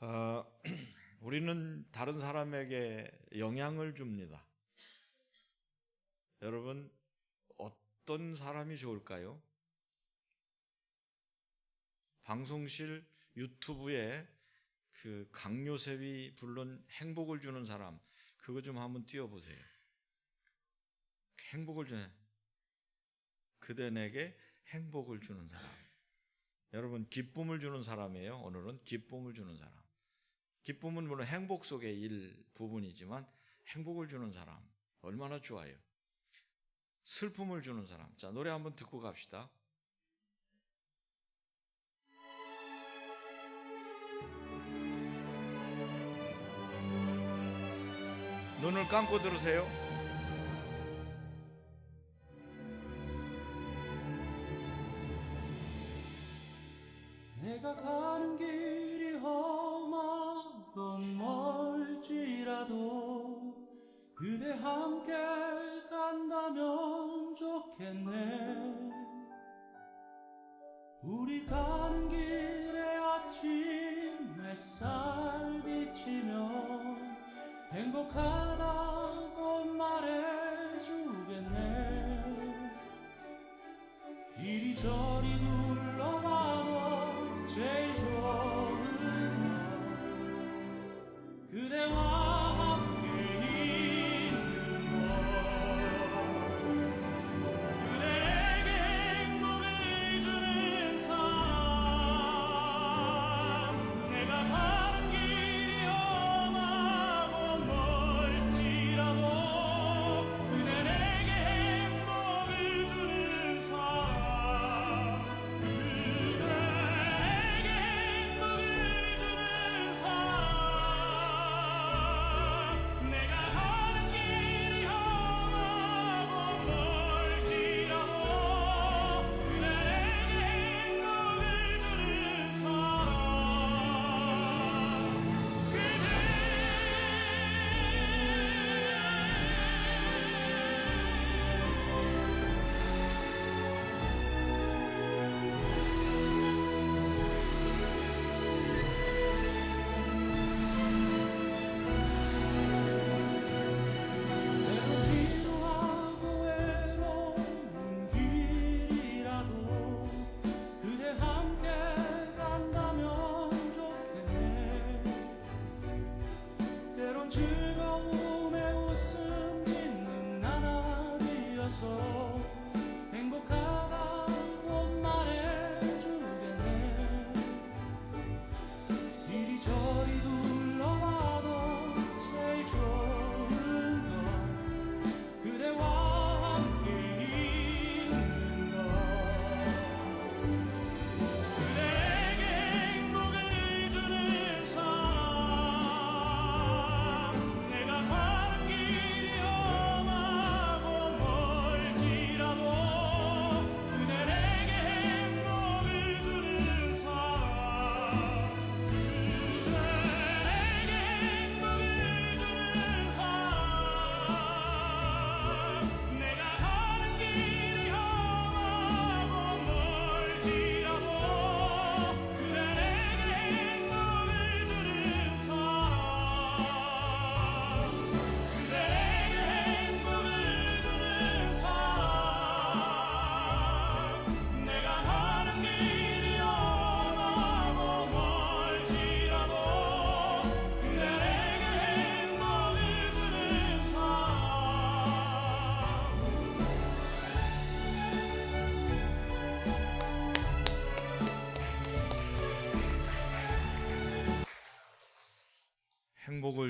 어, 우리는 다른 사람에게 영향을 줍니다. 여러분, 어떤 사람이 좋을까요? 방송실 유튜브에 그 강요셉이 부른 행복을 주는 사람, 그거 좀 한번 띄워보세요. 행복을 주는, 그대 내게 행복을 주는 사람. 여러분, 기쁨을 주는 사람이에요. 오늘은 기쁨을 주는 사람. 기쁨은 물론 행복 속의 일 부분이지만 행복을 주는 사람. 얼마나 좋아요. 슬픔을 주는 사람. 자, 노래 한번 듣고 갑시다. 눈을 감고 들으세요.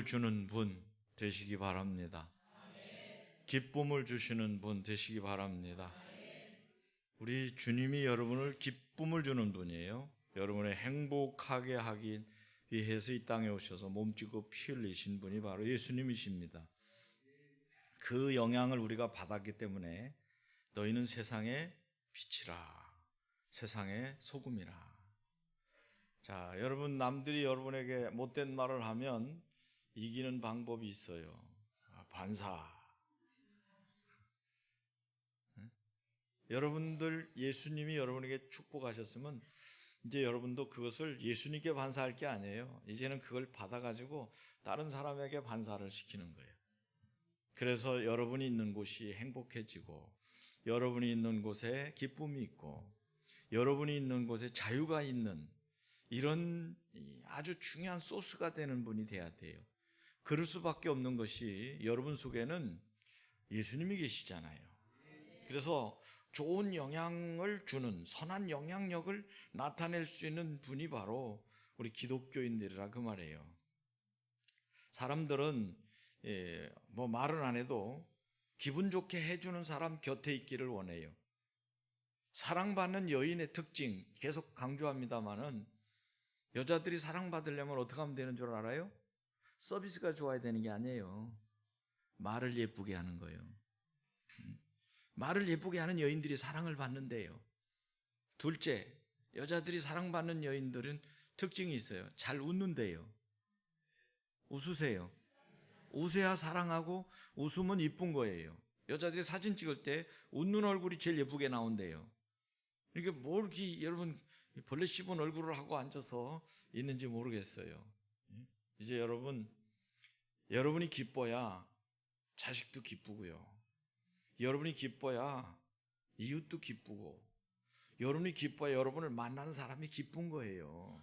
행복을 주는 분 되시기 바랍니다. 기쁨을 주시는 분 되시기 바랍니다. 우리 주님이 여러분을 기쁨을 주는 분이에요. 여러분의 행복하게 하기 위해서 이 땅에 오셔서 몸짓고 피 흘리신 분이 바로 예수님이십니다. 그 영향을 우리가 받았기 때문에 너희는 세상의 빛이라. 세상의 소금이라. 자, 여러분 남들이 여러분에게 못된 말을 하면 이기는 방법이 있어요. 아, 반사. 응? 여러분들 예수님이 여러분에게 축복하셨으면 이제 여러분도 그것을 예수님께 반사할 게 아니에요. 이제는 그걸 받아가지고 다른 사람에게 반사를 시키는 거예요. 그래서 여러분이 있는 곳이 행복해지고, 여러분이 있는 곳에 기쁨이 있고, 여러분이 있는 곳에 자유가 있는 이런 아주 중요한 소스가 되는 분이 돼야 돼요. 그럴 수밖에 없는 것이 여러분 속에는 예수님이 계시잖아요. 그래서 좋은 영향을 주는 선한 영향력을 나타낼 수 있는 분이 바로 우리 기독교인들이라 그 말이에요. 사람들은 예, 뭐 말은 안 해도 기분 좋게 해주는 사람 곁에 있기를 원해요. 사랑받는 여인의 특징 계속 강조합니다만은 여자들이 사랑받으려면 어떻게 하면 되는 줄 알아요? 서비스가 좋아야 되는 게 아니에요. 말을 예쁘게 하는 거예요. 음. 말을 예쁘게 하는 여인들이 사랑을 받는데요. 둘째, 여자들이 사랑받는 여인들은 특징이 있어요. 잘 웃는데요. 웃으세요. 웃어야 사랑하고 웃으면 이쁜 거예요. 여자들이 사진 찍을 때 웃는 얼굴이 제일 예쁘게 나온대요. 이게 뭐 이렇게 여러분 벌레 씹은 얼굴을 하고 앉아서 있는지 모르겠어요. 이제 여러분 여러분이 기뻐야 자식도 기쁘고요. 여러분이 기뻐야 이웃도 기쁘고 여러분이 기뻐야 여러분을 만나는 사람이 기쁜 거예요.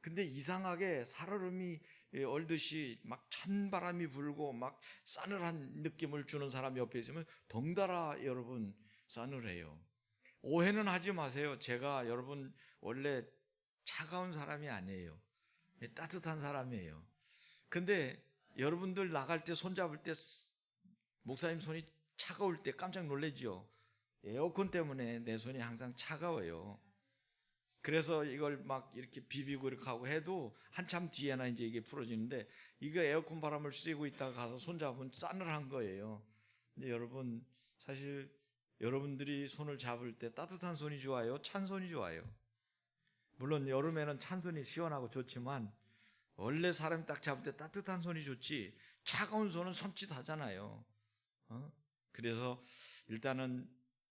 근데 이상하게 살얼음이 얼듯이 막 찬바람이 불고 막 싸늘한 느낌을 주는 사람 옆에 있으면 덩달아 여러분 싸늘해요. 오해는 하지 마세요. 제가 여러분 원래 차가운 사람이 아니에요. 따뜻한 사람이에요. 근데 여러분들 나갈 때 손잡을 때 목사님 손이 차가울 때 깜짝 놀래죠. 에어컨 때문에 내 손이 항상 차가워요. 그래서 이걸 막 이렇게 비비고 이렇게 하고 해도 한참 뒤에나 이제 이게 풀어지는데 이거 에어컨 바람을 쐬고 있다가 가서 손잡으면 싸늘한 거예요. 근데 여러분 사실 여러분들이 손을 잡을 때 따뜻한 손이 좋아요? 찬 손이 좋아요? 물론 여름에는 찬 손이 시원하고 좋지만 원래 사람이 딱 잡을 때 따뜻한 손이 좋지 차가운 손은 섬찟하잖아요. 어? 그래서 일단은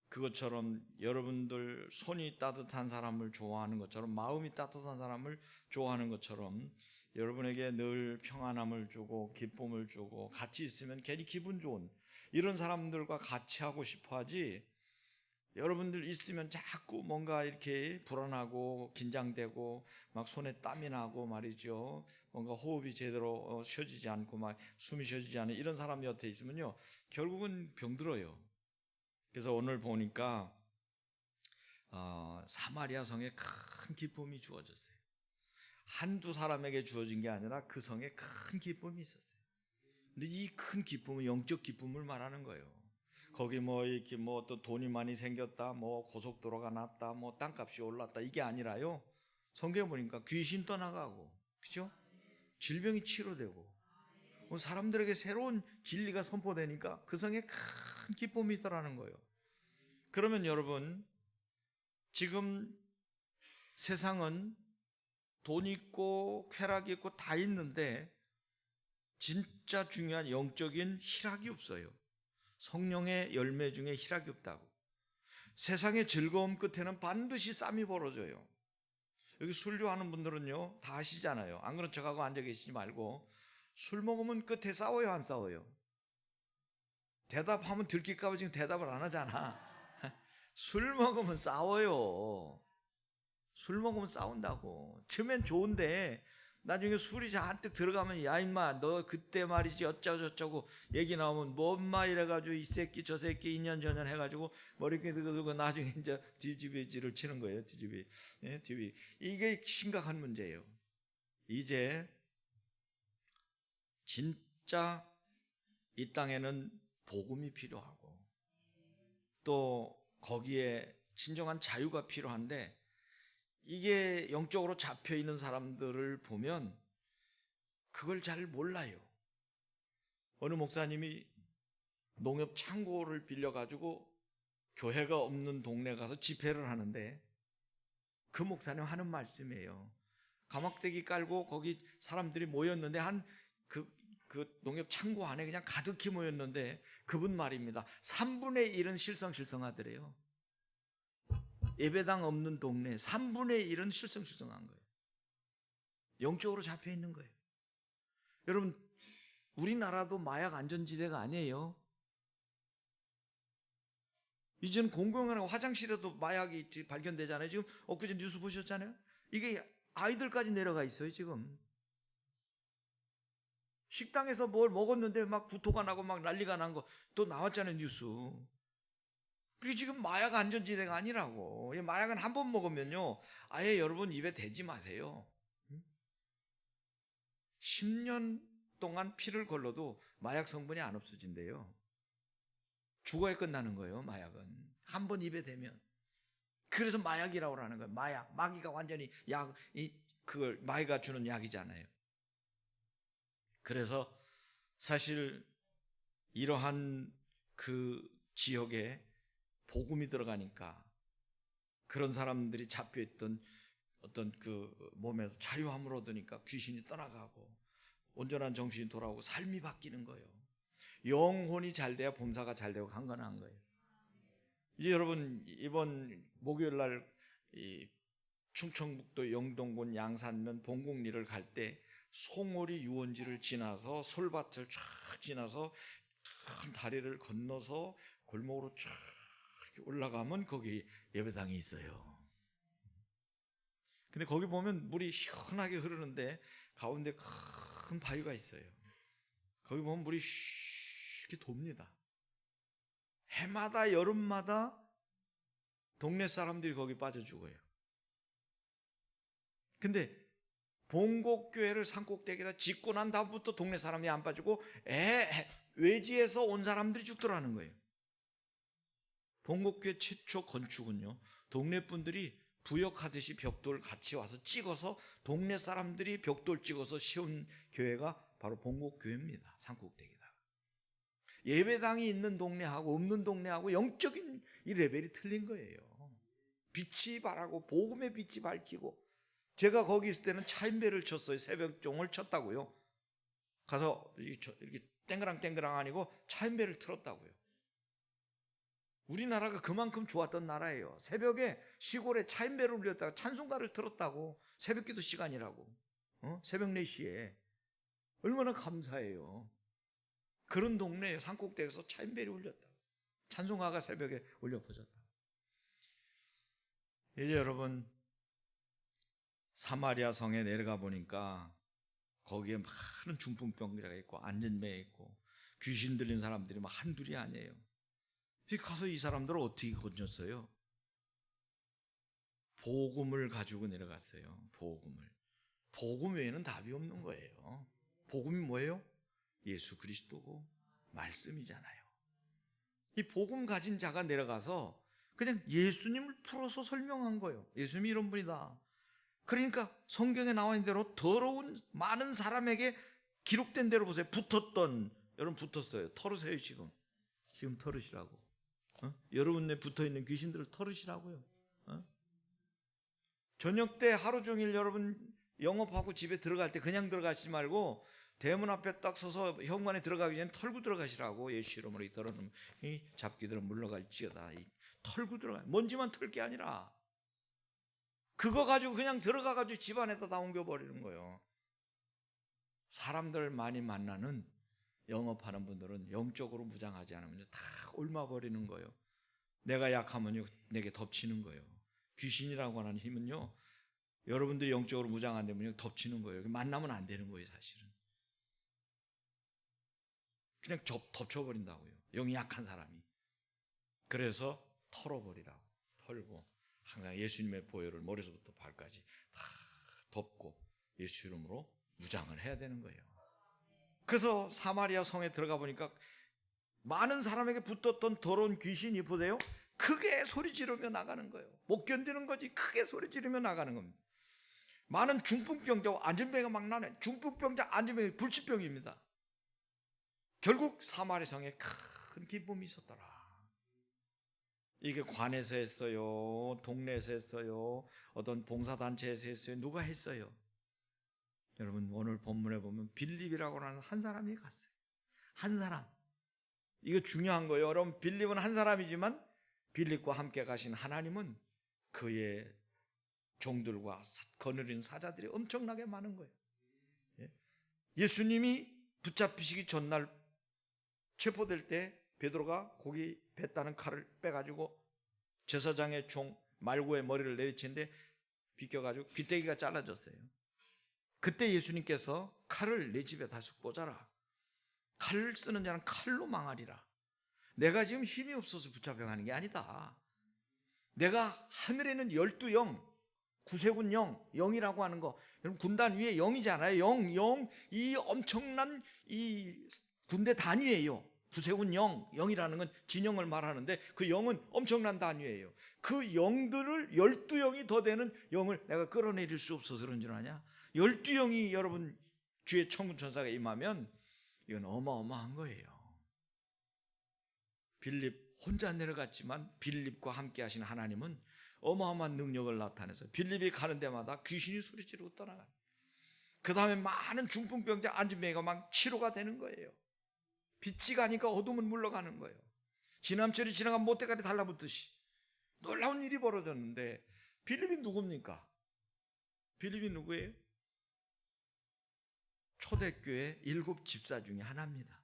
그것처럼 여러분들 손이 따뜻한 사람을 좋아하는 것처럼 마음이 따뜻한 사람을 좋아하는 것처럼 여러분에게 늘 평안함을 주고 기쁨을 주고 같이 있으면 괜히 기분 좋은 이런 사람들과 같이 하고 싶어 하지 여러분들 있으면 자꾸 뭔가 이렇게 불안하고 긴장되고 막 손에 땀이 나고 말이죠. 뭔가 호흡이 제대로 어, 쉬어지지 않고 막 숨이 쉬어지지 않은 이런 사람 옆에 있으면요. 결국은 병들어요. 그래서 오늘 보니까 어, 사마리아 성에 큰 기쁨이 주어졌어요. 한두 사람에게 주어진 게 아니라 그 성에 큰 기쁨이 있었어요. 근데 이 큰 기쁨은 영적 기쁨을 말하는 거예요. 거기 뭐 이렇게 뭐 또 돈이 많이 생겼다, 뭐 고속도로가 났다, 뭐 땅값이 올랐다 이게 아니라요. 성경에 보니까 귀신 떠나가고, 그죠? 질병이 치료되고, 뭐 사람들에게 새로운 진리가 선포되니까 그 성에 큰 기쁨이 있다라는 거예요. 그러면 여러분, 지금 세상은 돈 있고 쾌락이 있고 다 있는데 진짜 중요한 영적인 희락이 없어요. 성령의 열매 중에 희락이 없다고. 세상의 즐거움 끝에는 반드시 쌈이 벌어져요. 여기 술 좋아하는 분들은요, 다 아시잖아요. 안 그런 척하고 앉아 계시지 말고, 술 먹으면 끝에 싸워요, 안 싸워요? 대답하면 들킬까봐 지금 대답을 안 하잖아. 술 먹으면 싸워요. 술 먹으면 싸운다고. 처음엔 좋은데, 나중에 술이 잔뜩 들어가면 야 임마 너 그때 말이지 어쩌고 저쩌고 얘기 나오면 뭔마 이래가지고 이 새끼 저 새끼 2년 전년 해가지고 머리 끄덕끄덕 나중에 이제 뒤집이지를 치는 거예요 뒤집이. 예, 뒤집이. 이게 심각한 문제예요. 이제 진짜 이 땅에는 복음이 필요하고 또 거기에 진정한 자유가 필요한데 이게 영적으로 잡혀 있는 사람들을 보면 그걸 잘 몰라요. 어느 목사님이 농협 창고를 빌려 가지고 교회가 없는 동네 가서 집회를 하는데 그 목사님 하는 말씀이에요. 가막대기 깔고 거기 사람들이 모였는데 한 그 그 농협 창고 안에 그냥 가득히 모였는데 그분 말입니다. 3분의 1은 실성실성하더래요. 예배당 없는 동네 3분의 1은 실성실성한 거예요. 영적으로 잡혀 있는 거예요. 여러분, 우리나라도 마약 안전지대가 아니에요. 이제는 공공연한 화장실에도 마약이 발견되잖아요. 지금 엊그제 뉴스 보셨잖아요. 이게 아이들까지 내려가 있어요, 지금. 식당에서 뭘 먹었는데 막 구토가 나고 막 난리가 난 거 또 나왔잖아요, 뉴스. 그게 지금 마약 안전지대가 아니라고. 이 마약은 한 번 먹으면요. 아예 여러분 입에 대지 마세요. 10년 동안 피를 걸러도 마약 성분이 안 없어진대요. 죽어야 끝나는 거예요, 마약은. 한 번 입에 대면. 그래서 마약이라고 하는 거예요. 마약. 마귀가 완전히 약, 이, 그걸, 마귀가 주는 약이잖아요. 그래서 사실 이러한 그 지역에 복음이 들어가니까 그런 사람들이 잡혀있던 어떤 그 몸에서 자유함을 얻으니까 귀신이 떠나가고 온전한 정신이 돌아오고 삶이 바뀌는 거예요. 영혼이 잘 돼야 범사가 잘 되고 강건한 거예요. 이제 여러분 이번 목요일 날이 충청북도 영동군 양산면 봉곡리를 갈 때 송오리 유원지를 지나서 솔밭을 쫙 지나서 큰 다리를 건너서 골목으로 쫙 올라가면 거기 예배당이 있어요. 근데 거기 보면 물이 시원하게 흐르는데 가운데 큰 바위가 있어요. 거기 보면 물이 쉽게 돕니다. 해마다 여름마다 동네 사람들이 거기 빠져 죽어요. 근데 봉곡교회를 산꼭대기에다 짓고 난 다음부터 동네 사람이 안 빠지고 에 외지에서 온 사람들이 죽더라는 거예요. 봉곡교회 최초 건축은요. 동네 분들이 부역하듯이 벽돌 같이 와서 찍어서 동네 사람들이 벽돌 찍어서 세운 교회가 바로 봉곡교회입니다. 산꼭대기다. 예배당이 있는 동네하고 없는 동네하고 영적인 이 레벨이 틀린 거예요. 빛이 바라고 복음의 빛이 밝히고 제가 거기 있을 때는 차인배를 쳤어요. 새벽종을 쳤다고요. 가서 이렇게 땡그랑 땡그랑 아니고 차인배를 틀었다고요. 우리나라가 그만큼 좋았던 나라예요. 새벽에 시골에 차인배를 울렸다가 찬송가를 틀었다고 새벽기도 시간이라고 어? 새벽 4시에 얼마나 감사해요. 그런 동네에 산꼭대기에서 차인배를 울렸다. 찬송가가 새벽에 울려 퍼졌다. 이제 여러분 사마리아 성에 내려가 보니까 거기에 많은 중풍병자가 있고 안전병 있고 귀신 들린 사람들이 막 한둘이 아니에요. 가서 이 사람들을 어떻게 건졌어요? 복음을 가지고 내려갔어요. 복음을. 복음 외에는 답이 없는 거예요. 복음이 뭐예요? 예수 그리스도고 말씀이잖아요. 이 복음 가진 자가 내려가서 그냥 예수님을 풀어서 설명한 거예요. 예수님이 이런 분이다. 그러니까 성경에 나와 있는 대로 더러운 많은 사람에게 기록된 대로 보세요. 붙었던 여러분 붙었어요. 털으세요 지금. 지금 털으시라고. 어? 여러분에 붙어 있는 귀신들을 털으시라고요. 어? 저녁 때 하루 종일 여러분 영업하고 집에 들어갈 때 그냥 들어가시지 말고 대문 앞에 딱 서서 현관에 들어가기 전에 털고 들어가시라고 예수 이름으로 이 더러운 이 잡기들은 물러갈지어다. 이 털고 들어가. 먼지만 털 게 아니라 그거 가지고 그냥 들어가 가지고 집안에다 다 옮겨 버리는 거예요. 사람들 많이 만나는 영업하는 분들은 영적으로 무장하지 않으면 다 옮아버리는 거예요. 내가 약하면요, 내게 덮치는 거예요. 귀신이라고 하는 힘은요, 여러분들이 영적으로 무장 안 되면요, 덮치는 거예요. 만나면 안 되는 거예요, 사실은. 그냥 접, 덮쳐버린다고요. 영이 약한 사람이. 그래서 털어버리라고. 털고. 항상 예수님의 보혈을 머리서부터 발까지 다 덮고 예수 이름으로 무장을 해야 되는 거예요. 그래서 사마리아 성에 들어가 보니까 많은 사람에게 붙었던 더러운 귀신이 보세요. 크게 소리 지르며 나가는 거예요. 못 견디는 거지. 크게 소리 지르며 나가는 겁니다. 많은 중풍병자 안전병이 막 나네. 중풍병자 안전병이 불치병입니다. 결국 사마리 성에 큰 기쁨이 있었더라. 이게 관에서 했어요. 동네에서 했어요. 어떤 봉사단체에서 했어요. 누가 했어요? 여러분 오늘 본문에 보면 빌립이라고 하는 한 사람이 갔어요. 한 사람. 이거 중요한 거예요. 여러분 빌립은 한 사람이지만 빌립과 함께 가신 하나님은 그의 종들과 사- 거느린 사자들이 엄청나게 많은 거예요. 예? 예수님이 붙잡히시기 전날 체포될 때 베드로가 고기 뱉다는 칼을 빼가지고 제사장의 종 말고의 머리를 내리치는데 비껴가지고 귀때기가 잘라졌어요. 그때 예수님께서 칼을 내 집에 다시 꽂아라. 칼을 쓰는 자는 칼로 망하리라. 내가 지금 힘이 없어서 붙잡혀가는 게 아니다. 내가 하늘에는 열두 영, 구세군 영, 영이라고 하는 거. 여러분 군단 위에 영이잖아요. 영, 영. 이 엄청난 이 군대 단위예요. 구세군 영, 영이라는 건 진영을 말하는데 그 영은 엄청난 단위예요. 그 영들을 열두 영이 더 되는 영을 내가 끌어내릴 수 없어서 그런 줄 아냐? 열두 영이 여러분 주의 천군 천사가 임하면 이건 어마어마한 거예요. 빌립 혼자 내려갔지만 빌립과 함께 하신 하나님은 어마어마한 능력을 나타내서 빌립이 가는 데마다 귀신이 소리 지르고 떠나가. 그 다음에 많은 중풍병자 안진뱅이가 막 치료가 되는 거예요. 빛이 가니까 어둠은 물러가는 거예요. 지남철이 지나간 못대가리 달라붙듯이 놀라운 일이 벌어졌는데 빌립이 누굽니까? 빌립이 누구예요? 초대교회 일곱 집사 중에 하나입니다.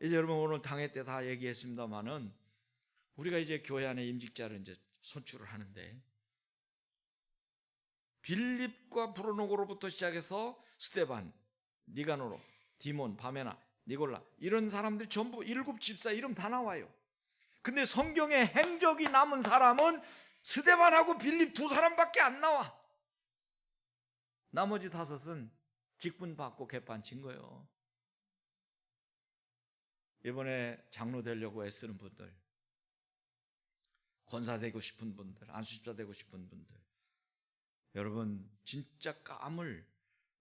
이제 여러분 오늘 당회 때 다 얘기했습니다만은 우리가 이제 교회 안에 임직자를 이제 선출을 하는데 빌립과 브로노고로부터 시작해서 스테반, 니가노로, 디몬, 바메나, 니골라 이런 사람들 전부 일곱 집사 이름 다 나와요. 근데 성경에 행적이 남은 사람은 스테반하고 빌립 두 사람밖에 안 나와. 나머지 다섯은 직분 받고 개판친 거예요. 이번에 장로 되려고 애쓰는 분들, 권사 되고 싶은 분들, 안수집사 되고 싶은 분들, 여러분 진짜 감을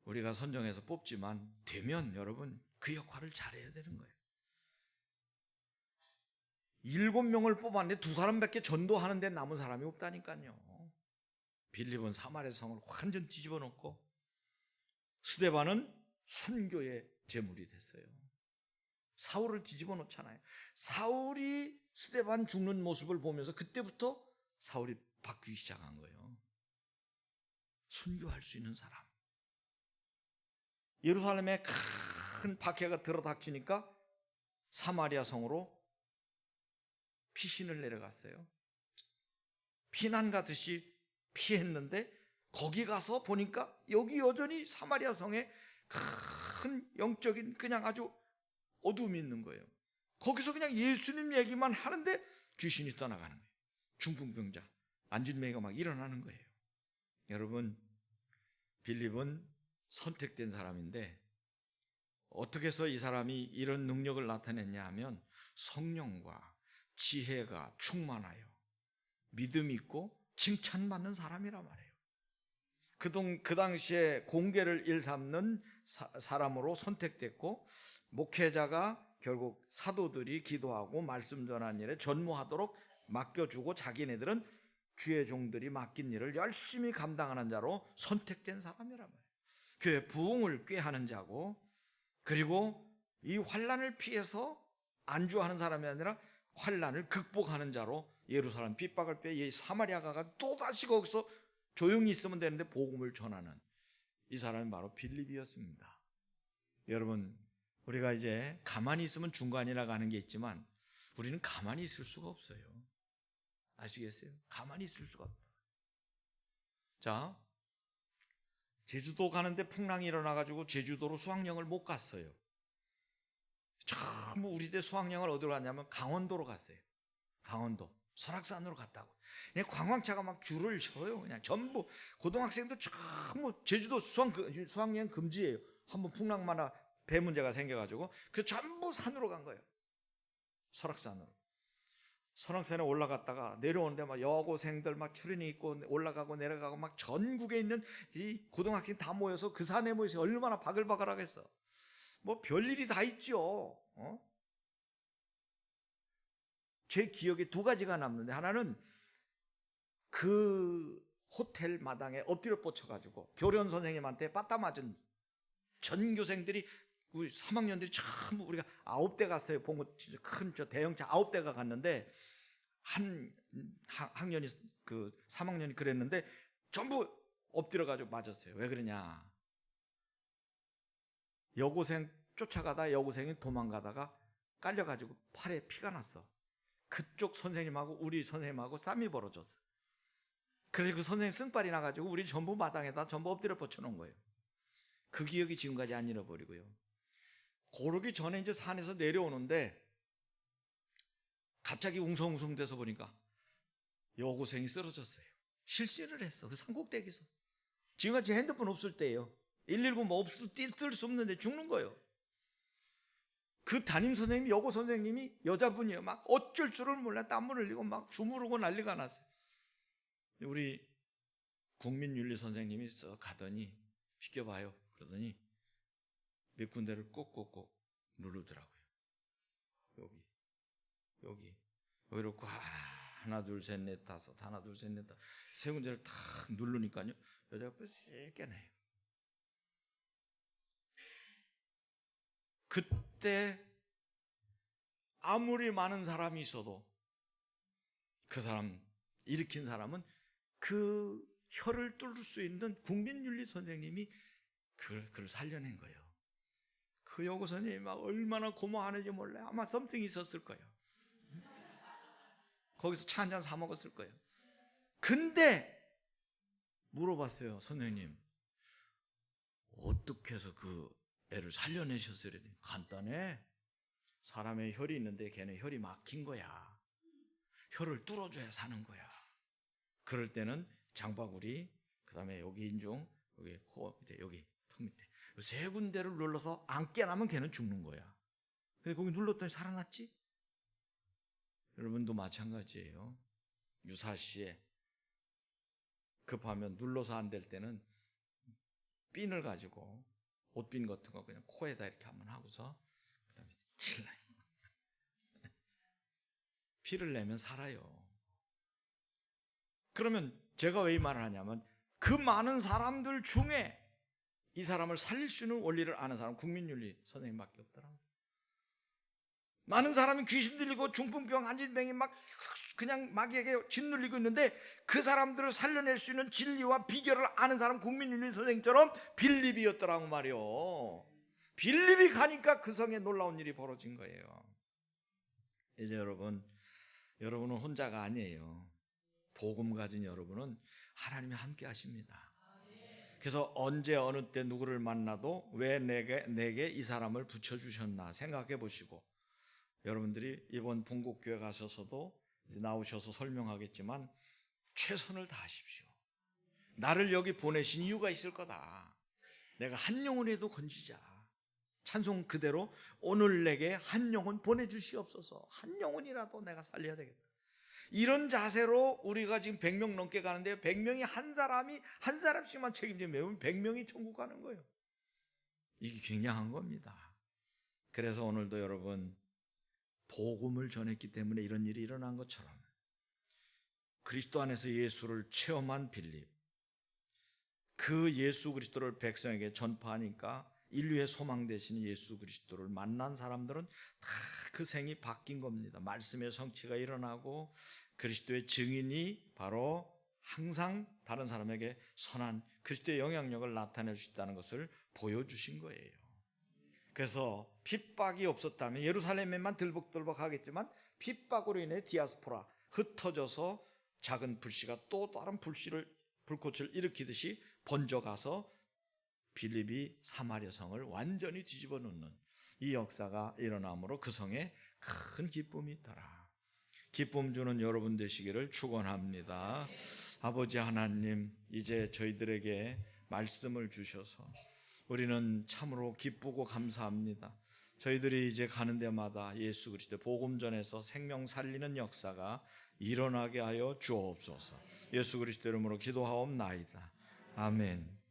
우리가 선정해서 뽑지만 되면 여러분 그 역할을 잘해야 되는 거예요. 일곱 명을 뽑았는데 두 사람밖에 전도하는데 남은 사람이 없다니까요. 빌립은 사마리 성을 완전 뒤집어 놓고 스데반은 순교의 제물이 됐어요. 사울을 뒤집어 놓잖아요. 사울이 스데반 죽는 모습을 보면서 그때부터 사울이 바뀌기 시작한 거예요. 순교할 수 있는 사람. 예루살렘에 큰 박해가 들어닥치니까 사마리아 성으로 피신을 내려갔어요. 피난 가듯이 피했는데 거기 가서 보니까 여기 여전히 사마리아 성에 큰 영적인 그냥 아주 어둠이 있는 거예요. 거기서 그냥 예수님 얘기만 하는데 귀신이 떠나가는 거예요. 중풍병자, 안진매가 막 일어나는 거예요. 여러분, 빌립은 선택된 사람인데 어떻게 해서 이 사람이 이런 능력을 나타냈냐 하면 성령과 지혜가 충만하여 믿음 있고 칭찬받는 사람이란 말이에요. 그동 그 당시에 공개를 일삼는 사, 사람으로 선택됐고 목회자가 결국 사도들이 기도하고 말씀 전하는 일에 전무하도록 맡겨주고 자기네들은 주의 종들이 맡긴 일을 열심히 감당하는 자로 선택된 사람이란 말이에요. 교회 부흥을 꾀하는 자고 그리고 이 환란을 피해서 안주하는 사람이 아니라 환란을 극복하는 자로 예루살렘 핍박을 빼 사마리아가 또 다시 거기서 조용히 있으면 되는데 복음을 전하는 이 사람이 바로 빌립이었습니다. 여러분 우리가 이제 가만히 있으면 중간이라 가는 게 있지만 우리는 가만히 있을 수가 없어요. 아시겠어요? 가만히 있을 수가 없다. 자, 제주도 가는데 풍랑이 일어나가지고 제주도로 수학여행을 못 갔어요. 전부 우리 때 수학여행을 어디로 갔냐면 강원도로 갔어요. 강원도. 설악산으로 갔다고. 그냥 관광차가 막 줄을 서요. 그냥 전부 고등학생들 전부 제주도 수학, 수학여행 금지예요. 한번 풍랑만 와, 배 문제가 생겨가지고 그 전부 산으로 간 거예요. 설악산으로. 설악산에 올라갔다가 내려오는데 막 여고생들 막 출연이 있고 올라가고 내려가고 막 전국에 있는 이 고등학생 다 모여서 그 산에 모여서 얼마나 바글바글 하겠어. 뭐 별일이 다 있죠. 어? 제 기억에 두 가지가 남는데 하나는 그 호텔 마당에 엎드려 뻗쳐가지고 교련 선생님한테 빠따 맞은 전교생들이 우리 3학년들이 전부 우리가 아홉 대 갔어요. 본거 진짜 큰 저 대형차 아홉 대가 갔는데 한 학- 학년이 그 3학년이 그랬는데 전부 엎드려 가지고 맞았어요. 왜 그러냐? 여고생 쫓아가다 여고생이 도망가다가 깔려 가지고 팔에 피가 났어. 그쪽 선생님하고 우리 선생님하고 싸움이 벌어졌어. 그래서 그 선생님 승발이 나가지고 우리 전부 마당에다 전부 엎드려 뻗쳐놓은 거예요. 그 기억이 지금까지 안 잃어버리고요. 고르기 전에 이제 산에서 내려오는데 갑자기 웅성웅성 돼서 보니까 여고생이 쓰러졌어요. 실시를 했어. 그 산꼭대기에서. 지금같이 핸드폰 없을 때예요. 119 뭐 없을 뜰수 없는데 죽는 거예요. 그 담임 선생님이 여고 선생님이 여자분이에요. 막 어쩔 줄을 몰라 땀을 흘리고 막 주무르고 난리가 났어요. 우리 국민윤리 선생님이 써 가더니 비켜봐요. 그러더니 몇 군데를 꼭꼭꼭 누르더라고요. 여기, 여기, 여기 이렇게 하나, 둘, 셋, 넷, 다섯, 하나, 둘, 셋, 넷, 다섯 세 군데를 탁 누르니까요. 여자가 뿌씩 깨네요. 그때 아무리 많은 사람이 있어도 그 사람 일으킨 사람은 그 혀를 뚫을 수 있는 국민윤리 선생님이 그걸, 그걸 살려낸 거예요. 그 여고 선생님이 막 얼마나 고마워하는지 몰라요. 아마 썸씽이 있었을 거예요. 거기서 차 한 잔 사 먹었을 거예요. 근데 물어봤어요, 선생님. 어떻게 해서 그 애를 살려내셨어요? 그랬더니 간단해. 사람의 혈이 있는데 걔네 혈이 막힌 거야. 혈을 뚫어줘야 사는 거야. 그럴 때는 장바구리, 그 다음에 여기 인중, 여기 코 밑에, 여기 턱 밑에. 세 군데를 눌러서 안 깨나면 걔는 죽는 거야. 근데 거기 눌렀더니 살아났지? 여러분도 마찬가지예요. 유사시에 급하면 눌러서 안 될 때는 핀을 가지고 옷핀 같은 거 그냥 코에다 이렇게 한번 하고서 그다음에 칠라 피를 내면 살아요. 그러면 제가 왜 이 말을 하냐면 그 많은 사람들 중에 이 사람을 살릴 수 있는 원리를 아는 사람 국민윤리 선생님밖에 없더라고요. 많은 사람이 귀신 들리고 중풍병 한진병이 막 그냥 마귀에게 짓눌리고 있는데 그 사람들을 살려낼 수 있는 진리와 비결을 아는 사람 국민윤리 선생님처럼 빌립이었더라고 말이요. 빌립이 가니까 그 성에 놀라운 일이 벌어진 거예요. 이제 여러분, 여러분은 혼자가 아니에요. 복음 가진 여러분은 하나님이 함께 하십니다. 그래서 언제 어느 때 누구를 만나도 왜 내게 내게 이 사람을 붙여 주셨나 생각해 보시고 여러분들이 이번 본국교회 가셔서도 나오셔서 설명하겠지만 최선을 다하십시오. 나를 여기 보내신 이유가 있을 거다. 내가 한 영혼에도 건지자. 찬송 그대로 오늘 내게 한 영혼 보내주시옵소서. 한 영혼이라도 내가 살려야 되겠다. 이런 자세로 우리가 지금 100명 넘게 가는데 100명이 한 사람이 한 사람씩만 책임지면 100명이 천국 가는 거예요. 이게 굉장한 겁니다. 그래서 오늘도 여러분 복음을 전했기 때문에 이런 일이 일어난 것처럼 그리스도 안에서 예수를 체험한 빌립 그 예수 그리스도를 백성에게 전파하니까 인류의 소망 되신 예수 그리스도를 만난 사람들은 다 그 생이 바뀐 겁니다. 말씀의 성취가 일어나고 그리스도의 증인이 바로 항상 다른 사람에게 선한 그리스도의 영향력을 나타낼 수 있다는 것을 보여주신 거예요. 그래서 핍박이 없었다면 예루살렘에만 들벅들벅 하겠지만 핍박으로 인해 디아스포라 흩어져서 작은 불씨가 또 다른 불씨를 불꽃을 일으키듯이 번져가서 빌립이 사마리아 성을 완전히 뒤집어 놓는 이 역사가 일어나므로 그 성에 큰 기쁨이 있더라. 기쁨 주는 여러분 되시기를 축원합니다. 아버지 하나님, 이제 저희들에게 말씀을 주셔서 우리는 참으로 기쁘고 감사합니다. 저희들이 이제 가는 데마다 예수 그리스도 복음 전에서 생명 살리는 역사가 일어나게 하여 주옵소서. 예수 그리스도 이름으로 기도하옵나이다. 아멘.